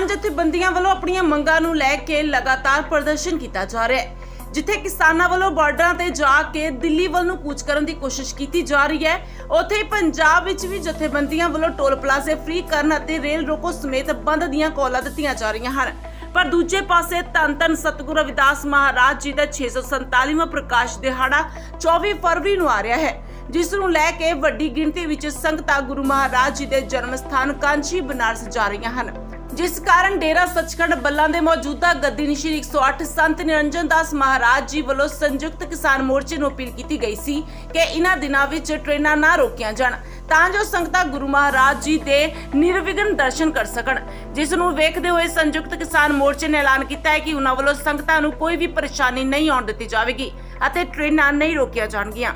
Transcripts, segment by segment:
ਕਿਸਾਨ ਜਥੇਬੰਦੀਆਂ ਵੱਲੋਂ ਆਪਣੀਆਂ ਮੰਗਾਂ ਨੂੰ ਲੈ ਕੇ ਲਗਾਤਾਰ ਪ੍ਰਦਰਸ਼ਨ ਕੀਤਾ ਜਾ ਰਿਹਾ ਹੈ, ਜਿੱਥੇ ਕਿਸਾਨਾਂ ਵੱਲੋਂ ਬਾਰਡਰਾਂ ਤੇ ਜਾ ਕੇ ਦਿੱਲੀ ਵੱਲ ਨੂੰ ਕੂਚ ਕਰਨ ਦੀ ਕੋਸ਼ਿਸ਼ ਕੀਤੀ ਜਾ ਰਹੀ ਹੈ। ਉੱਥੇ ਹੀ ਪੰਜਾਬ ਵਿੱਚ ਵੀ ਜਥੇਬੰਦੀਆਂ ਵੱਲੋਂ ਟੋਲ ਪਲਾਜ਼ੇ ਫ੍ਰੀ ਕਰਨ ਅਤੇ ਰੇਲ ਰੋਕੋ ਸਮੇਤ ਬੰਦ ਦੀਆਂ ਕਾਲਾਂ ਦਿੱਤੀਆਂ ਜਾ ਰਹੀਆਂ ਹਨ। ਪਰ ਦੂਜੇ ਪਾਸੇ ਧੰਨ ਧੰਨ ਸਤਿਗੁਰੂ ਰਵਿਦਾਸ ਮਹਾਰਾਜ ਜੀ ਦਾ 647ਵਾਂ ਪ੍ਰਕਾਸ਼ ਦਿਹਾੜਾ 24 ਫਰਵਰੀ ਨੂੰ ਆ ਰਿਹਾ ਹੈ, ਜਿਸ ਨੂੰ ਲੈ ਕੇ ਵੱਡੀ ਗਿਣਤੀ ਵਿੱਚ ਸੰਗਤਾਂ ਗੁਰੂ ਮਹਾਰਾਜ ਜੀ ਦੇ ਜਨਮ ਸਥਾਨ ਕਾਂਚੀ ਬਨਾਰਸ ਜਾ ਰਹੀਆਂ ਹਨ। ਜਿਸ ਕਾਰਨ ਡੇਰਾ ਸੱਚਖੰਡ ਬੱਲਾਂ ਦੇ ਮੌਜੂਦਾ ਗੱਦੀ ਨਿਸ਼ੀ 108 ਸੰਤ ਨਿਰੰਜਨ ਦਾਸ ਮਹਾਰਾਜ ਜੀ ਵੱਲੋਂ ਸੰਯੁਕਤ ਕਿਸਾਨ ਮੋਰਚੇ ਨੂੰ ਅਪੀਲ ਕੀਤੀ ਗਈ ਸੀ ਕਿ ਇਹਨਾਂ ਦਿਨਾਂ ਵਿੱਚ ਟ੍ਰੇਨਾਂ ਨਾ ਰੋਕੀਆਂ ਜਾਣ, ਤਾਂ ਜੋ ਸੰਗਤਾਂ ਗੁਰੂ ਮਹਾਰਾਜ ਜੀ ਦੇ ਨਿਰਵਿਘਨ ਦਰਸ਼ਨ ਕਰ ਸਕਣ। ਜਿਸ ਨੂੰ ਵੇਖਦੇ ਹੋਏ ਸੰਯੁਕਤ ਕਿਸਾਨ ਮੋਰਚੇ ਨੇ ਐਲਾਨ ਕੀਤਾ ਹੈ ਕਿ ਉਹਨਾਂ ਵੱਲੋਂ ਸੰਗਤਾਂ ਨੂੰ ਕੋਈ ਵੀ ਪਰੇਸ਼ਾਨੀ ਨਹੀਂ ਆਉਣ ਦਿੱਤੀ ਜਾਵੇਗੀ ਅਤੇ ਟ੍ਰੇਨਾਂ ਨਹੀਂ ਰੋਕੀਆਂ ਜਾਣਗੀਆਂ।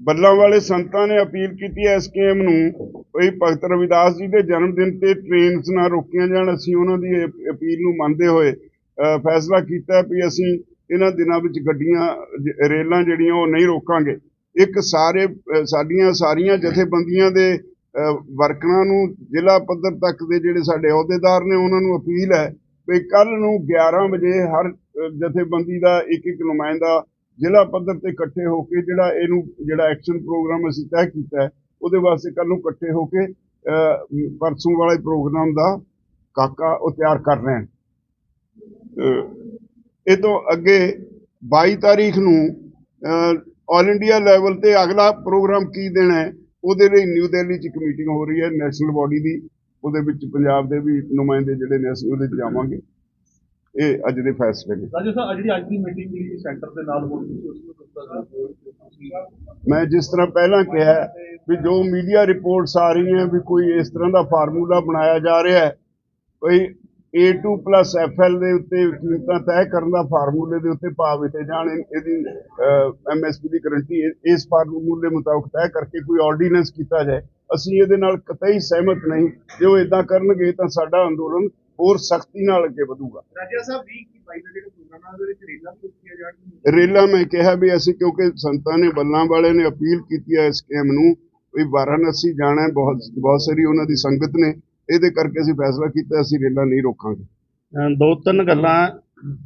ਬੱਲਾਂ ਵਾਲੇ ਸੰਤਾਂ ਨੇ ਅਪੀਲ ਕੀਤੀ ਹੈ ਐਸਕੇਐਮ ਨੂੰ, ਵੀ ਭਗਤ ਰਵਿਦਾਸ ਜੀ ਦੇ ਜਨਮ ਦਿਨ ਤੇ ਟ੍ਰੇਨਸ ਨਾ ਰੋਕੀਆਂ ਜਾਣ, ਅਸੀਂ ਉਹਨਾਂ ਦੀ ਇਹ ਅਪੀਲ ਨੂੰ ਮੰਨਦੇ ਹੋਏ ਫੈਸਲਾ ਕੀਤਾ ਵੀ ਅਸੀਂ ਇਹਨਾਂ ਦਿਨਾਂ ਵਿੱਚ ਗੱਡੀਆਂ ਰੇਲਾਂ ਜਿਹੜੀਆਂ ਉਹ ਨਹੀਂ ਰੋਕਾਂਗੇ। ਇੱਕ ਸਾਰੇ ਸਾਡੀਆਂ ਸਾਰੀਆਂ ਜਥੇਬੰਦੀਆਂ ਦੇ ਵਰਕਰਾਂ ਨੂੰ ਜ਼ਿਲ੍ਹਾ ਪੱਧਰ ਤੱਕ ਦੇ ਜਿਹੜੇ ਸਾਡੇ ਅਹੁਦੇਦਾਰ ਨੇ, ਉਹਨਾਂ ਨੂੰ ਅਪੀਲ ਹੈ ਵੀ ਕੱਲ ਨੂੰ 11 ਵਜੇ ਹਰ ਜਥੇਬੰਦੀ ਦਾ ਇੱਕ ਇੱਕ ਨੁਮਾਇੰਦਾ ਜ਼ਿਲ੍ਹਾ ਪੱਧਰ ਤੇ ਇਕੱਠੇ ਹੋ ਕੇ ਜਿਹੜਾ ਇਹਨੂੰ, ਜਿਹੜਾ ਐਕਸ਼ਨ ਪ੍ਰੋਗਰਾਮ ਅਸੀਂ ਤੈਅ ਕੀਤਾ ਉਹਦੇ ਵਾਸਤੇ ਕੱਲ ਨੂੰ ਇਕੱਠੇ ਹੋ ਕੇ ਪਰਸੋਂ ਵਾਲੇ ਪ੍ਰੋਗਰਾਮ ਦਾ ਕਾਕਾ ਉਹ ਤਿਆਰ ਕਰ ਰਹੇ ਹਨ। ਇਹ ਤੋਂ ਅੱਗੇ 22 ਤਾਰੀਖ ਨੂੰ ਆਲ ਇੰਡੀਆ ਲੈਵਲ ਤੇ ਅਗਲਾ ਪ੍ਰੋਗਰਾਮ ਕੀ ਦੇਣਾ ਹੈ, ਉਹਦੇ ਲਈ ਨਿਊ ਦਿੱਲੀ 'ਚ ਇੱਕ ਮੀਟਿੰਗ ਹੋ ਰਹੀ ਹੈ ਨੈਸ਼ਨਲ ਬਾਡੀ ਦੀ, ਉਹਦੇ ਵਿੱਚ ਪੰਜਾਬ ਦੇ ਵੀ ਨੁਮਾਇੰਦੇ ਜਿਹੜੇ ਨੇ ਅਸੀਂ ਉਹਦੇ 'ਚ ਜਾਵਾਂਗੇ। ਇਹ ਅੱਜ ਦੇ ਫੈਸਲੇ ਨੇ। ਰਾਜੂ ਸਾਹਿਬ ਜਿਹੜੀ ਅੱਜ ਦੀ ਮੀਟਿੰਗ ਦੀ ਸੈਂਟਰ ਦੇ ਨਾਲ ਹੋਈ ਸੀ ਉਸ ਨੂੰ ਦੱਸਦਾ ਮੈਂ ਜਿਸ ਤਰ੍ਹਾਂ ਪਹਿਲਾਂ ਕਿਹਾ ਵੀ ਜੋ ਮੀਡੀਆ ਰਿਪੋਰਟਸ ਆ ਰਹੀਆਂ ਵੀ ਕੋਈ ਇਸ ਤਰ੍ਹਾਂ ਦਾ ਫਾਰਮੂਲਾ ਬਣਾਇਆ ਜਾ ਰਿਹਾ ਹੈ ਕੋਈ A2 FL ਦੇ ਉੱਤੇ ਕੀਮਤਾਂ ਤੈਅ ਕਰਨ ਦਾ ਫਾਰਮੂਲੇ ਦੇ ਉੱਤੇ ਭਾਅ ਦਿੱਤੇ ਜਾਣ ਇਹ- ਇਹਦੀ MSP ਦੀ ਗਰੰਟੀ ਇਸ ਫਾਰਮੂਲੇ ਮੁਤਾਬਕ ਤੈਅ ਕਰਕੇ ਕੋਈ ਆਰਡੀਨੈਂਸ ਕੀਤਾ ਜਾਏ। ਅਸੀਂ ਇਹਦੇ ਨਾਲ ਕਤਈ ਸਹਿਮਤ ਨਹੀਂ। ਜੇ ਉਹ ਇਦਾਂ ਕਰਨਗੇ ਤਾਂ ਸਾਡਾ ਅੰਦੋਲਨ ਹੋਰ ਸਖਤੀ ਨਾਲ ਅੱਗੇ ਵਧੂਗਾ। ਰਾਜਾ ਸਾਹਿਬ 20 ਕੀ 22 ਦੇ ਜਿਹੜੇ ਪ੍ਰੋਗਰਾਮਾਂ ਦੇ ਵਿੱਚ ਰੇਲਾਂ ਵੀ ਰੁਕੀਆਂ ਜਾਣਗੀਆਂ ਰੇਲਾ ਮੈਂ ਕਿਹਾ ਵੀ ਅਸੀਂ ਕਿਉਂਕਿ ਸੰਤਾਂ ਨੇ ਬੱਲਾਂ ਵਾਲੇ ਨੇ ਅਪੀਲ ਕੀਤੀ ਹੈ ਇਸ ਸਕੀਮ ਨੂੰ ਵੀ ਵਾਰਾਣਸੀ ਜਾਣਾ ਬਹੁਤ ਬਹੁਤ ਸਾਰੀ ਉਹਨਾਂ ਦੀ ਸੰਗਤ ਨੇ। ਇਹਦੇ ਕਰਕੇ ਅਸੀਂ ਫੈਸਲਾ ਕੀਤਾ ਅਸੀਂ ਰੇਲਾ ਨਹੀਂ ਰੋਕਾਂਗੇ। ਦੋ ਤਿੰਨ ਗੱਲਾਂ।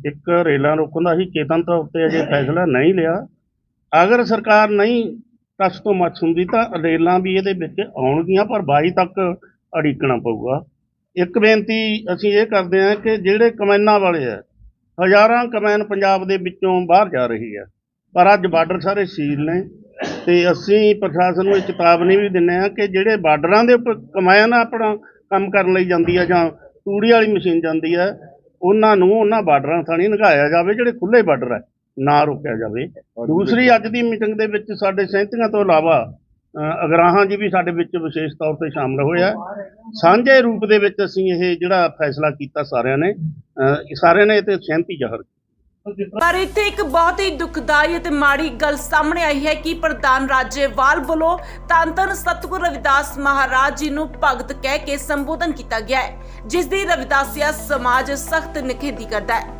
ਇੱਕ ਰੇਲਾਂ ਰੋਕਣ ਦਾ ਹੀ ਚੇਤਨ ਤੌਰ ਤੇ ਅਜੇ ਫੈਸਲਾ ਨਹੀਂ ਲਿਆ। ਅਗਰ ਸਰਕਾਰ ਨਹੀਂ ਟੱਚ ਤੋਂ ਮੱਚ ਹੁੰਦੀ ਤਾਂ ਰੇਲਾਂ ਵੀ ਇਹਦੇ ਵਿੱਚ ਆਉਣਗੀਆਂ ਪਰ 22 ਤੱਕ ਅੜੀਕਣਾ ਪਊਗਾ। ਇੱਕ ਬੇਨਤੀ ਅਸੀਂ ਇਹ ਕਰਦੇ ਹਾਂ ਕਿ ਜਿਹੜੇ ਕਮੈਨਾਂ ਵਾਲੇ ਆ ਹਜ਼ਾਰਾਂ ਕਮੈਨ ਪੰਜਾਬ ਦੇ ਵਿੱਚੋਂ ਬਾਹਰ ਜਾ ਰਹੀ ਆ ਪਰ ਅੱਜ ਬਾਰਡਰ ਸਾਰੇ ਸੀਲ ਨੇ ਤੇ ਅਸੀਂ ਪ੍ਰਸ਼ਾਸਨ ਨੂੰ ਇਹ ਚੇਤਾਵਨੀ ਵੀ ਦਿੰਦੇ ਹਾਂ ਕਿ ਜਿਹੜੇ ਬਾਰਡਰਾਂ ਦੇ ਉੱਪਰ ਕਮੈਨ ਆਪਣਾ ਕੰਮ ਕਰਨ ਲਈ ਜਾਂਦੀ ਆ ਜਾਂ ਤੂੜੀ ਵਾਲੀ ਮਸ਼ੀਨ ਜਾਂਦੀ ਹੈ ਉਹਨਾਂ ਨੂੰ ਉਹਨਾਂ ਬਾਰਡਰਾਂ ਥਾਣੀ ਲੰਘਾਇਆ ਜਾਵੇ ਜਿਹੜੇ ਖੁੱਲੇ ਬਾਰਡਰ ਹੈ ਨਾ ਰੋਕਿਆ ਜਾਵੇ। ਦੂਸਰੀ ਅੱਜ ਦੀ ਮੀਟਿੰਗ ਦੇ ਵਿੱਚ ਸਾਡੇ ਸਹਿਮਤੀਆਂ ਤੋਂ ਇਲਾਵਾ ਅਗਰਾਹਾਂ ਜੀ ਵੀ ਸਾਡੇ ਵਿੱਚ ਵਿਸ਼ੇਸ਼ ਤੌਰ ਤੇ ਸ਼ਾਮਲ ਹੋਇਆ ਸਾਂਝੇ ਰੂਪ ਦੇ ਵਿੱਚ ਅਸੀਂ ਇਹ ਜਿਹੜਾ ਫੈਸਲਾ ਕੀਤਾ ਸਾਰਿਆਂ ਨੇ ਸਾਰਿਆਂ ਨੇ ਤੇ ਸਹਿਮਤੀ ਜ਼ਾਹਰ ਪਰ ਇੱਥੇ ਇੱਕ ਬਹੁਤ ਹੀ ਦੁਖਦਾਈ ਅਤੇ ਮਾੜੀ ਗੱਲ ਸਾਹਮਣੇ ਆਈ ਹੈ ਕਿ ਪ੍ਰਧਾਨ ਰਾਜੇਵਾਲ ਵੱਲੋਂ ਧੰਨ ਧੰਨ ਰਵਿਦਾਸ ਮਹਾਰਾਜ ਜੀ ਨੂੰ ਭਗਤ ਕਹਿ ਕੇ ਸੰਬੋਧਨ ਕੀਤਾ ਗਿਆ ਹੈ, ਜਿਸ ਦੀ ਰਵਿਦਾਸੀਆ ਸਮਾਜ ਸਖਤ ਨਿਖੇਧੀ ਕਰਦਾ ਹੈ।